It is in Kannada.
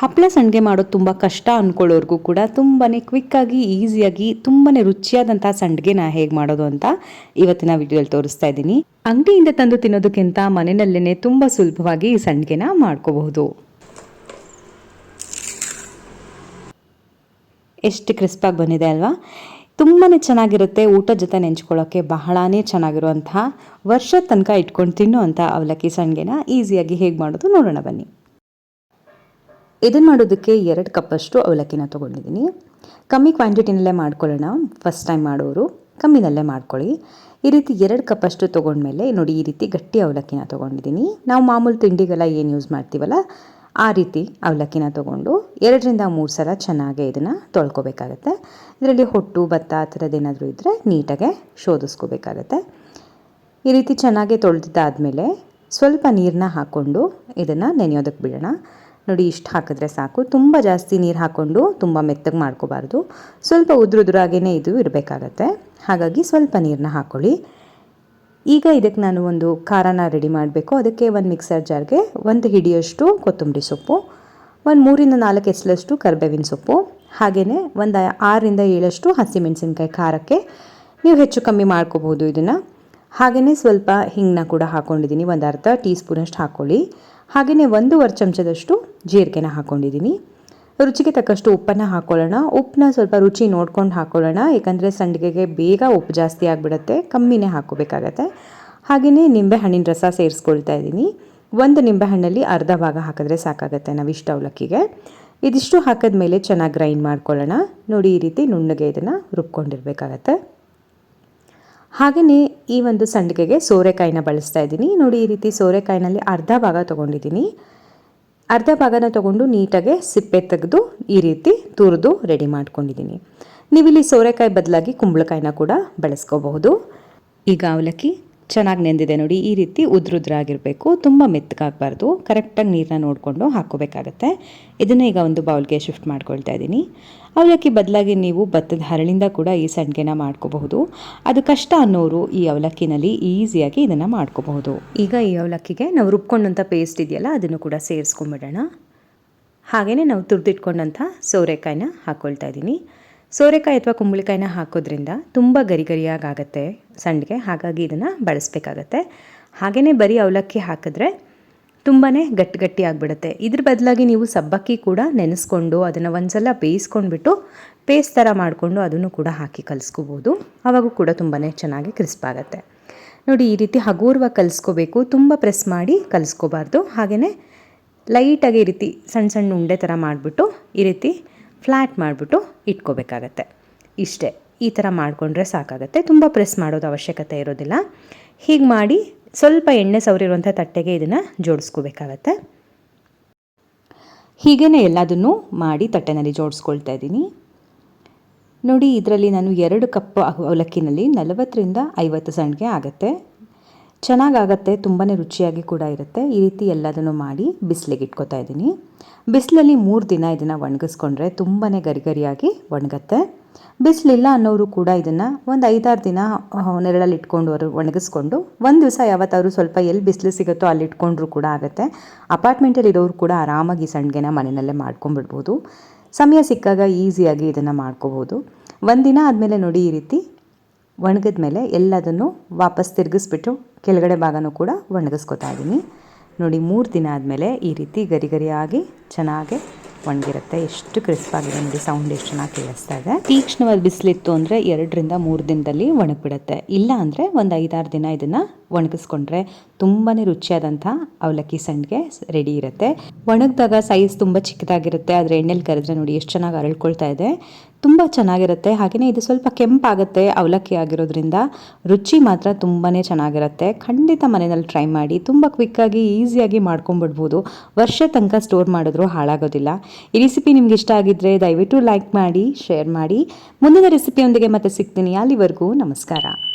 ಹಪ್ಪಳ ಸಂಡಿಗೆ ಮಾಡೋದು ತುಂಬ ಕಷ್ಟ ಅಂದ್ಕೊಳ್ಳೋರ್ಗೂ ಕೂಡ ತುಂಬಾ ಕ್ವಿಕ್ಕಾಗಿ ಈಸಿಯಾಗಿ ತುಂಬಾ ರುಚಿಯಾದಂಥ ಸಂಡಿಗೆನ ಹೇಗೆ ಮಾಡೋದು ಅಂತ ಇವತ್ತಿನ ವಿಡಿಯೋಲಿ ತೋರಿಸ್ತಾ ಇದ್ದೀನಿ. ಅಂಗಡಿಯಿಂದ ತಂದು ತಿನ್ನೋದಕ್ಕಿಂತ ಮನೆಯಲ್ಲೇ ತುಂಬ ಸುಲಭವಾಗಿ ಈ ಸಂಡಿಗೆನ ಮಾಡ್ಕೋಬಹುದು. ಎಷ್ಟು ಕ್ರಿಸ್ಪಾಗಿ ಬಂದಿದೆ ಅಲ್ವಾ? ತುಂಬಾ ಚೆನ್ನಾಗಿರುತ್ತೆ ಊಟದ ಜೊತೆ ನೆಂಚ್ಕೊಳ್ಳೋಕ್ಕೆ ಬಹಳನೇ ಚೆನ್ನಾಗಿರುವಂತಹ ವರ್ಷದ ತನಕ ಇಟ್ಕೊಂಡು ತಿನ್ನುವಂಥ ಅವಲಕ್ಕಿ ಸಂಡಿಗೆನ ಈಸಿಯಾಗಿ ಹೇಗೆ ಮಾಡೋದು ನೋಡೋಣ ಬನ್ನಿ. ಇದನ್ನು ಮಾಡೋದಕ್ಕೆ ಎರಡು ಕಪ್ಪಷ್ಟು ಅವಲಕ್ಕಿನ ತೊಗೊಂಡಿದ್ದೀನಿ. ಕಮ್ಮಿ ಕ್ವಾಂಟಿಟಿನಲ್ಲೇ ಮಾಡ್ಕೊಳ್ಳೋಣ. ಫಸ್ಟ್ ಟೈಮ್ ಮಾಡೋರು, ಕಮ್ಮಿನಲ್ಲೇ ಮಾಡ್ಕೊಳ್ಳಿ. ಈ ರೀತಿ ಎರಡು ಕಪ್ಪಷ್ಟು ತೊಗೊಂಡ್ಮೇಲೆ ನೋಡಿ, ಈ ರೀತಿ ಗಟ್ಟಿ ಅವಲಕ್ಕಿನ ತೊಗೊಂಡಿದ್ದೀನಿ. ನಾವು ಮಾಮೂಲು ತಿಂಡಿಗೆಲ್ಲ ಏನು ಯೂಸ್ ಮಾಡ್ತೀವಲ್ಲ, ಆ ರೀತಿ ಅವಲಕ್ಕಿನ ತೊಗೊಂಡು ಎರಡರಿಂದ ಮೂರು ಸಲ ಚೆನ್ನಾಗಿ ಇದನ್ನು ತೊಳ್ಕೊಬೇಕಾಗತ್ತೆ. ಇದರಲ್ಲಿ ಹೊಟ್ಟು, ಭತ್ತ ಆ ಥರದ್ದೇನಾದರೂ ಇದ್ದರೆ ನೀಟಾಗೆ ಶೋಧಿಸ್ಕೋಬೇಕಾಗತ್ತೆ. ಈ ರೀತಿ ಚೆನ್ನಾಗಿ ತೊಳೆದಿದ್ದಾದಮೇಲೆ ಸ್ವಲ್ಪ ನೀರನ್ನ ಹಾಕ್ಕೊಂಡು ಇದನ್ನು ನೆನೆಯೋದಕ್ಕೆ ಬಿಡೋಣ. ನೋಡಿ, ಇಷ್ಟು ಹಾಕಿದ್ರೆ ಸಾಕು. ತುಂಬ ಜಾಸ್ತಿ ನೀರು ಹಾಕ್ಕೊಂಡು ತುಂಬ ಮೆತ್ತಗೆ ಮಾಡ್ಕೋಬಾರ್ದು. ಸ್ವಲ್ಪ ಉದುರುದುರಾಗೇ ಇದು ಇರಬೇಕಾಗತ್ತೆ. ಹಾಗಾಗಿ ಸ್ವಲ್ಪ ನೀರನ್ನ ಹಾಕ್ಕೊಳ್ಳಿ ಈಗ ಇದಕ್ಕೆ ನಾನು ಒಂದು ಖಾರನ ರೆಡಿ ಮಾಡಬೇಕು. ಅದಕ್ಕೆ ಒಂದು ಮಿಕ್ಸರ್ ಜಾರ್ಗೆ ಒಂದು ಹಿಡಿಯಷ್ಟು ಕೊತ್ತಂಬರಿ ಸೊಪ್ಪು, ಒಂದು ಮೂರಿಂದ ನಾಲ್ಕು ಎಸ್ಲಷ್ಟು ಕರಿಬೇವಿನ ಸೊಪ್ಪು ಹಾಗೆಯೇ ಒಂದು ಆರರಿಂದ ಏಳಷ್ಟು ಹಸಿಮೆಣಸಿನ್ಕಾಯಿ ಖಾರಕ್ಕೆ ನೀವು ಹೆಚ್ಚು ಕಮ್ಮಿ ಮಾಡ್ಕೋಬೋದು ಇದನ್ನು. ಹಾಗೆಯೇ ಸ್ವಲ್ಪ ಹಿಂಗನ್ನ ಕೂಡ ಹಾಕ್ಕೊಂಡಿದ್ದೀನಿ ಒಂದು ಅರ್ಧ ಟೀ ಸ್ಪೂನಷ್ಟು ಹಾಕ್ಕೊಳ್ಳಿ ಹಾಗೆಯೇ ಒಂದೂವರೆ ಚಮಚದಷ್ಟು ಜೀರಿಗೆನ ಹಾಕ್ಕೊಂಡಿದ್ದೀನಿ ರುಚಿಗೆ ತಕ್ಕಷ್ಟು ಉಪ್ಪನ್ನು ಹಾಕ್ಕೊಳ್ಳೋಣ ಉಪ್ಪನ್ನ ಸ್ವಲ್ಪ ರುಚಿ ನೋಡ್ಕೊಂಡು ಹಾಕ್ಕೊಳ್ಳೋಣ ಏಕೆಂದರೆ ಸಂಡಿಗೆಗೆ ಬೇಗ ಉಪ್ಪು ಜಾಸ್ತಿ ಆಗಿಬಿಡುತ್ತೆ. ಕಮ್ಮಿನೇ ಹಾಕ್ಕೋಬೇಕಾಗತ್ತೆ. ಹಾಗೆಯೇ ನಿಂಬೆಹಣ್ಣಿನ ರಸ ಸೇರಿಸ್ಕೊಳ್ತಾ ಇದ್ದೀನಿ ಒಂದು ನಿಂಬೆಹಣ್ಣಲ್ಲಿ ಅರ್ಧ ಭಾಗ ಹಾಕಿದ್ರೆ ಸಾಕಾಗುತ್ತೆ ನಾವು ಇಷ್ಟು ಅವಲಕ್ಕಿಗೆ. ಇದಿಷ್ಟು ಹಾಕಿದ್ಮೇಲೆ ಚೆನ್ನಾಗಿ ಗ್ರೈಂಡ್ ಮಾಡ್ಕೊಳ್ಳೋಣ. ನೋಡಿ ಈ ರೀತಿ ನುಣ್ಣಗೆ ಇದನ್ನು ರುಬ್ಕೊಂಡಿರ್ಬೇಕಾಗತ್ತೆ. ಹಾಗೆಯೇ ಈ ಒಂದು ಸಂಡಿಗೆಗೆ ಸೋರೆಕಾಯಿನ ಬಳಸ್ತಾ ಇದ್ದೀನಿ ನೋಡಿ ಈ ರೀತಿ ಸೋರೆಕಾಯಿನಲ್ಲಿ ಅರ್ಧ ಭಾಗ ತೊಗೊಂಡಿದ್ದೀನಿ ಅರ್ಧ ಭಾಗನ ತಗೊಂಡು ನೀಟಾಗೆ ಸಿಪ್ಪೆ ತೆಗೆದು ಈ ರೀತಿ ತುರಿದು ರೆಡಿ ಮಾಡ್ಕೊಂಡಿದ್ದೀನಿ. ನೀವಿಲ್ಲಿ ಸೋರೆಕಾಯಿ ಬದಲಾಗಿ ಕುಂಬಳಕಾಯಿನ ಕೂಡ ಬಳಸ್ಕೋಬಹುದು. ಈಗ ಅವಲಕ್ಕಿ ಚೆನ್ನಾಗಿ ನೆಂದಿದೆ ನೋಡಿ, ಈ ರೀತಿ ಉದ್ರುದ್ರಾಗಿರಬೇಕು, ತುಂಬ ಮೆತ್ತಗಾಗಬಾರ್ದು ಕರೆಕ್ಟಾಗಿ ನೀರನ್ನ ನೋಡಿಕೊಂಡು ಹಾಕೋಬೇಕಾಗತ್ತೆ ಇದನ್ನು ಈಗ ಒಂದು ಬೌಲ್ಗೆ ಶಿಫ್ಟ್ ಮಾಡ್ಕೊಳ್ತಾ ಇದ್ದೀನಿ. ಅವಲಕ್ಕಿ ಬದಲಾಗಿ ನೀವು ಭತ್ತದ ಹರಳಿಂದ ಕೂಡ ಈ ಸಂಡಿಗೆನ ಮಾಡ್ಕೋಬಹುದು. ಅದು ಕಷ್ಟ ಅನ್ನೋರು ಈ ಅವಲಕ್ಕಿನಲ್ಲಿ ಈಸಿಯಾಗಿ ಇದನ್ನು ಮಾಡ್ಕೋಬಹುದು. ಈಗ ಈ ಅವಲಕ್ಕಿಗೆ ನಾವು ರುಬ್ಕೊಂಡಂಥ ಪೇಸ್ಟ್ ಇದೆಯಲ್ಲ, ಅದನ್ನು ಕೂಡ ಸೇರಿಸ್ಕೊಂಬಿಡೋಣ ಹಾಗೆಯೇ ನಾವು ತುರಿದಿಟ್ಕೊಂಡಂಥ ಸೋರೆಕಾಯಿನ ಹಾಕ್ಕೊಳ್ತಾ ಇದ್ದೀನಿ. ಸೋರೆಕಾಯಿ ಅಥವಾ ಕುಂಬಳಕಾಯಿನ ಹಾಕೋದ್ರಿಂದ ತುಂಬ ಗರಿ ಗರಿಯಾಗುತ್ತೆ ಸಂಡಿಗೆ, ಹಾಗಾಗಿ ಇದನ್ನು ಬಳಸಬೇಕಾಗತ್ತೆ. ಹಾಗೆಯೇ ಬರೀ ಅವಲಕ್ಕಿ ಹಾಕಿದ್ರೆ ತುಂಬಾ ಗಟ್ಟಿ ಗಟ್ಟಿ ಆಗಿಬಿಡುತ್ತೆ. ಇದ್ರ ಬದಲಾಗಿ ನೀವು ಸಬ್ಬಕ್ಕಿ ಕೂಡ ನೆನೆಸ್ಕೊಂಡು ಅದನ್ನು ಒಂದ್ಸಲ ಬೇಯಿಸ್ಕೊಂಡ್ಬಿಟ್ಟು ಪೇಸ್ಟ್ ಥರ ಮಾಡಿಕೊಂಡು ಅದನ್ನು ಕೂಡ ಹಾಕಿ ಕಲಿಸ್ಕೋಬೋದು. ಆವಾಗೂ ಕೂಡ ತುಂಬಾ ಚೆನ್ನಾಗಿ ಕ್ರಿಸ್ಪ್ ಆಗುತ್ತೆ. ನೋಡಿ, ಈ ರೀತಿ ಹಗುರವಾಗಿ ಕಲಿಸ್ಕೋಬೇಕು. ತುಂಬ ಪ್ರೆಸ್ ಮಾಡಿ ಕಲಿಸ್ಕೋಬಾರ್ದು. ಹಾಗೆಯೇ ಲೈಟಾಗಿ ಈ ರೀತಿ ಸಣ್ಣ ಸಣ್ಣ ಉಂಡೆ ಥರ ಮಾಡಿಬಿಟ್ಟು ಈ ರೀತಿ ಫ್ಲ್ಯಾಟ್ ಮಾಡಿಬಿಟ್ಟು ಇಟ್ಕೋಬೇಕಾಗತ್ತೆ. ಇಷ್ಟೇ, ಈ ಥರ ಮಾಡಿಕೊಂಡ್ರೆ ಸಾಕಾಗತ್ತೆ. ತುಂಬ ಪ್ರೆಸ್ ಮಾಡೋದು ಅವಶ್ಯಕತೆ ಇರೋದಿಲ್ಲ. ಹೀಗೆ ಮಾಡಿ ಸ್ವಲ್ಪ ಎಣ್ಣೆ ಸವರಿರುವಂಥ ತಟ್ಟೆಗೆ ಇದನ್ನು ಜೋಡಿಸ್ಕೋಬೇಕಾಗತ್ತೆ. ಹೀಗೇ ಎಲ್ಲದನ್ನು ಮಾಡಿ ತಟ್ಟೆನಲ್ಲಿ ಜೋಡಿಸ್ಕೊಳ್ತಾ ಇದ್ದೀನಿ. ನೋಡಿ, ಇದರಲ್ಲಿ ನಾನು ಎರಡು ಕಪ್ ಅವಲಕ್ಕಿನಲ್ಲಿ ನಲವತ್ತರಿಂದ ಐವತ್ತು ಸಂಡಿಗೆ ಆಗುತ್ತೆ. ಚೆನ್ನಾಗಾಗತ್ತೆ ತುಂಬಾ ರುಚಿಯಾಗಿ ಕೂಡ ಇರುತ್ತೆ. ಈ ರೀತಿ ಎಲ್ಲದನ್ನು ಮಾಡಿ ಬಿಸಿಲಿಗೆ ಇಟ್ಕೋತಾ ಇದ್ದೀನಿ. ಬಿಸಿಲಲ್ಲಿ ಮೂರು ದಿನ ಇದನ್ನು ಒಣಗಿಸ್ಕೊಂಡ್ರೆ ತುಂಬಾ ಗರಿಗರಿಯಾಗಿ ಒಣಗತ್ತೆ. ಬಿಸಿಲಿಲ್ಲ ಅನ್ನೋರು ಕೂಡ ಇದನ್ನು ಒಂದು ಐದಾರು ದಿನ ನೆರಳಲ್ಲಿ ಇಟ್ಕೊಂಡು ಅವರು ಒಣಗಿಸ್ಕೊಂಡು ಒಂದು ದಿವಸ ಯಾವತ್ತಾದ್ರು ಸ್ವಲ್ಪ ಎಲ್ಲಿ ಬಿಸಿಲು ಸಿಗುತ್ತೋ ಅಲ್ಲಿ ಇಟ್ಕೊಂಡ್ರು ಕೂಡ ಆಗುತ್ತೆ. ಅಪಾರ್ಟ್ಮೆಂಟಲ್ಲಿ ಇರೋರು ಕೂಡ ಆರಾಮಾಗಿ ಸಂಡಿಗೆನ ಮನೆಯಲ್ಲೇ ಮಾಡ್ಕೊಂಡ್ಬಿಡ್ಬೋದು. ಸಮಯ ಸಿಕ್ಕಾಗ ಈಸಿಯಾಗಿ ಇದನ್ನು ಮಾಡ್ಕೋಬೋದು. ಒಂದಿನ ಆದಮೇಲೆ ನೋಡಿ ಈ ರೀತಿ ಒಣಗಿದ ಮೇಲೆ ಎಲ್ಲದನ್ನು ವಾಪಸ್ ತಿರುಗಿಸ್ಬಿಟ್ಟು ಕೆಳಗಡೆ ಭಾಗನೂ ಕೂಡ ಒಣಗಿಸ್ಕೊತಾ ಇದ್ದೀನಿ ನೋಡಿ, ಮೂರು ದಿನ ಆದಮೇಲೆ ಈ ರೀತಿ ಗರಿ ಗರಿಯಾಗಿ ಚೆನ್ನಾಗಿ ಒಣಗಿರುತ್ತೆ. ಎಷ್ಟು ಕ್ರಿಸ್ಪ್ ಆಗಿದೆ ನೋಡಿ ಸೌಂಡ್ ಎಷ್ಟು ಚೆನ್ನಾಗಿ ಕೇಳಿಸ್ತಾ ಇದೆ. ತೀಕ್ಷ್ಣವಾದ ಬಿಸಿಲಿತ್ತು ಅಂದರೆ ಎರಡರಿಂದ ಮೂರು ದಿನದಲ್ಲಿ ಒಣಗಿಬಿಡುತ್ತೆ. ಇಲ್ಲ ಅಂದರೆ ಒಂದು ಐದಾರು ದಿನ ಇದನ್ನು ಒಣಗಿಸ್ಕೊಂಡ್ರೆ ತುಂಬಾ ರುಚಿಯಾದಂಥ ಅವಲಕ್ಕಿ ಸಂಡಿಗೆ ರೆಡಿ ಇರುತ್ತೆ. ಒಣಗಿದಾಗ ಸೈಜ್ ತುಂಬ ಚಿಕ್ಕದಾಗಿರುತ್ತೆ. ಆದರೆ ಎಣ್ಣೆಲಿ ಕರೆದ್ರೆ ನೋಡಿ, ಎಷ್ಟು ಚೆನ್ನಾಗಿ ಅರಳ್ಕೊಳ್ತಾ ಇದೆ. ತುಂಬ ಚೆನ್ನಾಗಿರುತ್ತೆ. ಹಾಗೆಯೇ ಇದು ಸ್ವಲ್ಪ ಕೆಂಪಾಗುತ್ತೆ ಅವಲಕ್ಕಿ ಆಗಿರೋದ್ರಿಂದ. ರುಚಿ ಮಾತ್ರ ತುಂಬಾ ಚೆನ್ನಾಗಿರುತ್ತೆ. ಖಂಡಿತ ಮನೆಯಲ್ಲಿ ಟ್ರೈ ಮಾಡಿ. ತುಂಬ ಕ್ವಿಕ್ಕಾಗಿ ಈಸಿಯಾಗಿ ಮಾಡ್ಕೊಂಬಿಡ್ಬೋದು ವರ್ಷ ತನಕ ಸ್ಟೋರ್ ಮಾಡಿದ್ರು ಹಾಳಾಗೋದಿಲ್ಲ. ಈ ರೆಸಿಪಿ ನಿಮ್ಗೆ ಇಷ್ಟ ಆಗಿದ್ದರೆ ದಯವಿಟ್ಟು ಲೈಕ್ ಮಾಡಿ ಶೇರ್ ಮಾಡಿ. ಮುಂದಿನ ರೆಸಿಪಿಯೊಂದಿಗೆ ಮತ್ತೆ ಸಿಗ್ತೀನಿ. ಅಲ್ಲಿವರೆಗೂ ನಮಸ್ಕಾರ.